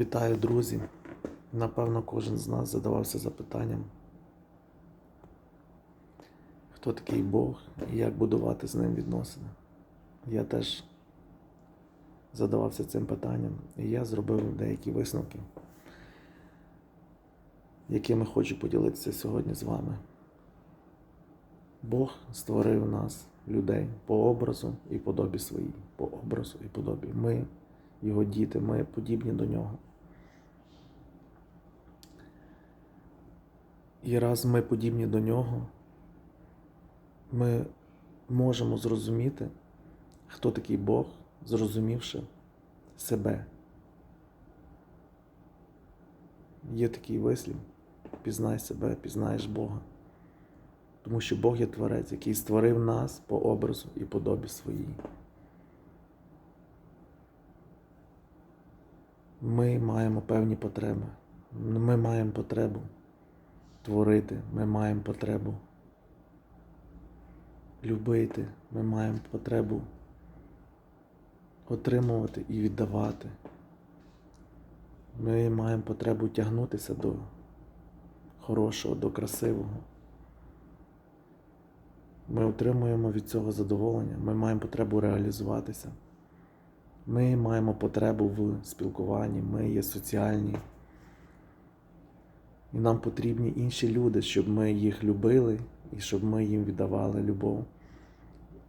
Вітаю, друзі! Напевно, кожен з нас задавався запитанням, хто такий Бог і як будувати з ним відносини. Я теж задавався цим питанням, і я зробив деякі висновки, якими хочу поділитися сьогодні з вами. Бог створив нас, людей, по образу і подобі своїй, по образу і подобі. Ми, його діти, ми подібні до нього. І раз ми подібні до нього, ми можемо зрозуміти, хто такий Бог, зрозумівши себе. Є такий вислів: пізнай себе, пізнаєш Бога. Тому що Бог є Творець, який створив нас по образу і подобі своїй. Ми маємо певні потреби. Ми маємо потребу творити, ми маємо потребу любити, ми маємо потребу отримувати і віддавати. Ми маємо потребу тягнутися до хорошого, до красивого. Ми отримуємо від цього задоволення, ми маємо потребу реалізуватися. Ми маємо потребу в спілкуванні, ми є соціальні. І нам потрібні інші люди, щоб ми їх любили і щоб ми їм віддавали любов.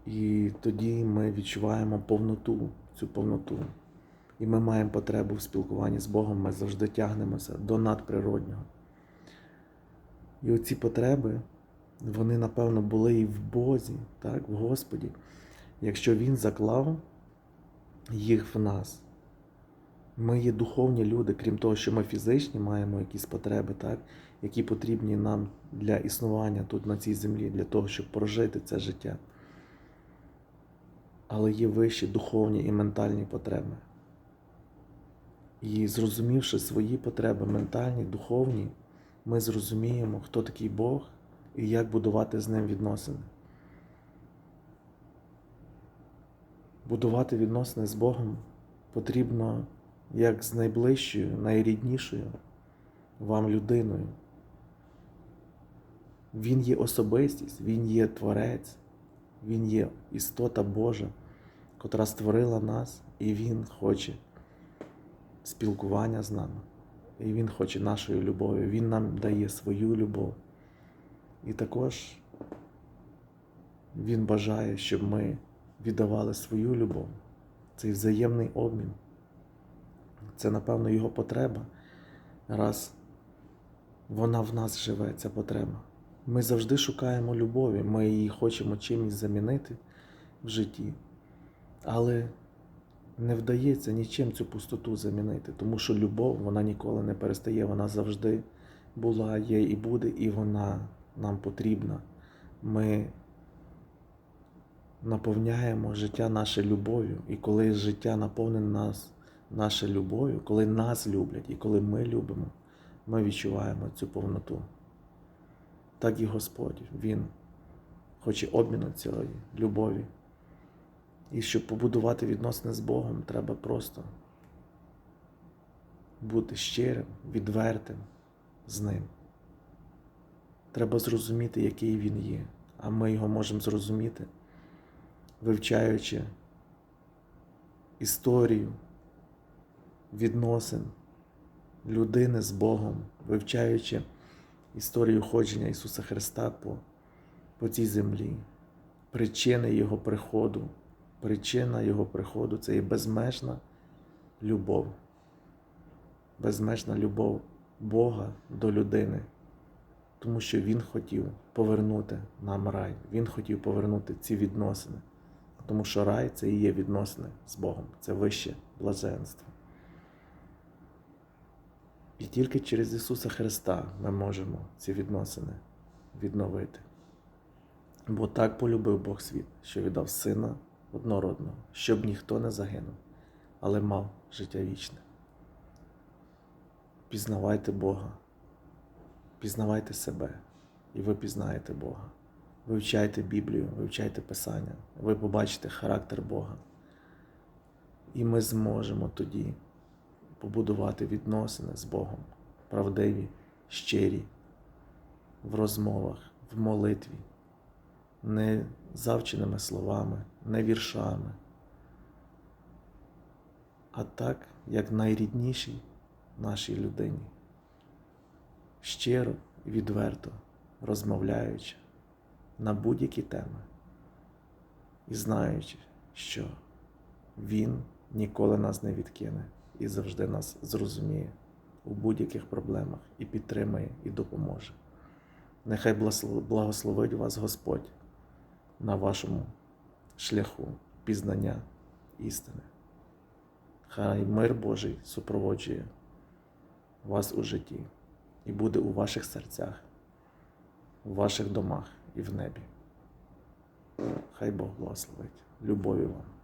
І тоді ми відчуваємо повноту, цю повноту. І ми маємо потребу в спілкуванні з Богом, ми завжди тягнемося до надприроднього. І оці потреби, вони, напевно, були і в Бозі, так, в Господі, якщо Він заклав їх в нас. Ми є духовні люди, крім того, що ми фізичні маємо якісь потреби, так, які потрібні нам для існування тут на цій землі, для того, щоб прожити це життя. Але є вищі духовні і ментальні потреби. І зрозумівши свої потреби ментальні, духовні, ми зрозуміємо, хто такий Бог і як будувати з ним відносини. Будувати відносини з Богом потрібно як з найближчою, найріднішою вам людиною. Він є особистість, Він є Творець, Він є істота Божа, котра створила нас, і Він хоче спілкування з нами. І Він хоче нашої любові, Він нам дає свою любов. І також Він бажає, щоб ми віддавали свою любов, цей взаємний обмін. Це, напевно, його потреба, раз вона в нас живе, ця потреба. Ми завжди шукаємо любові, ми її хочемо чимось замінити в житті, але не вдається нічим цю пустоту замінити, тому що любов вона ніколи не перестає, вона завжди була, є і буде, і вона нам потрібна. Ми наповняємо життя наше любов'ю, і коли життя наповнене нас наша любов'ю, коли нас люблять і коли ми любимо, ми відчуваємо цю повноту. Так і Господь, Він хоче обміну цієї любові. І щоб побудувати відносини з Богом, треба просто бути щирим, відвертим з Ним. Треба зрозуміти, який Він є, а ми його можемо зрозуміти, вивчаючи історію відносин людини з Богом, вивчаючи історію ходження Ісуса Христа по, по цій землі, причини Його приходу. Причина Його приходу це є безмежна любов, безмежна любов Бога до людини, тому що Він хотів повернути нам рай, Він хотів повернути ці відносини, тому що рай це і є відносини з Богом, це вище блаженство. І тільки через Ісуса Христа ми можемо ці відносини відновити. Бо так полюбив Бог світ, що віддав Сина однородного, щоб ніхто не загинув, але мав життя вічне. Пізнавайте Бога, пізнавайте себе, і ви пізнаєте Бога. Вивчайте Біблію, вивчайте Писання, ви побачите характер Бога. І ми зможемо тоді побудувати відносини з Богом, правдиві, щирі, в розмовах, в молитві, не завченими словами, не віршами, а так, як найріднішій нашій людині, щиро і відверто розмовляючи на будь-які теми і знаючи, що Він ніколи нас не відкине і завжди нас зрозуміє у будь-яких проблемах і підтримає, і допоможе. Нехай благословить вас Господь на вашому шляху пізнання істини. Хай мир Божий супроводжує вас у житті і буде у ваших серцях, у ваших домах і в небі. Хай Бог благословить. Любові вам.